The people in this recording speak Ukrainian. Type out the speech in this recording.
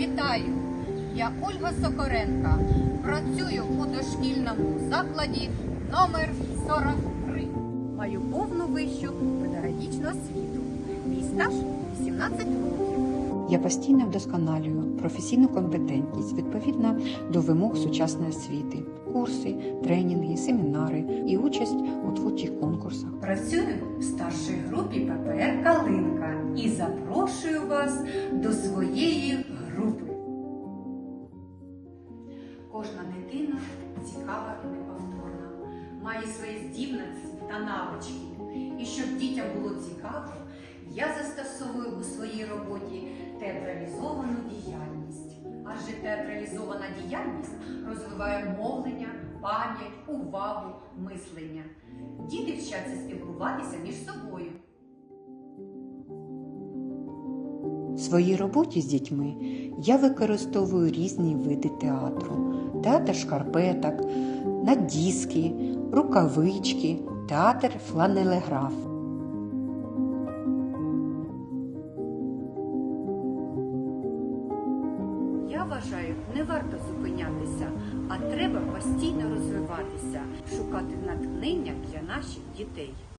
Вітаю! Я Ольга Сокоренка. Працюю у дошкільному закладі номер 43. Маю повну вищу педагогічну освіту. Мій стаж 18 років. Я постійно вдосконалюю професійну компетентність відповідно до вимог сучасної освіти, курси, тренінги, семінари і участь у творчих конкурсах. Працюю в старшій групі ППР Калинка Кожна дитина цікава і неповторна, має свої здібності та навички. І щоб дітям було цікаво, я застосовую у своїй роботі театралізовану діяльність. Адже театралізована діяльність розвиває мовлення, пам'ять, увагу, мислення. Діти вчаться спілкуватися між собою. В своїй роботі з дітьми я використовую різні види театру: театр шкарпеток, надіски, рукавички, театр фланелеграф. Я вважаю, не варто зупинятися, а треба постійно розвиватися, шукати натхнення для наших дітей.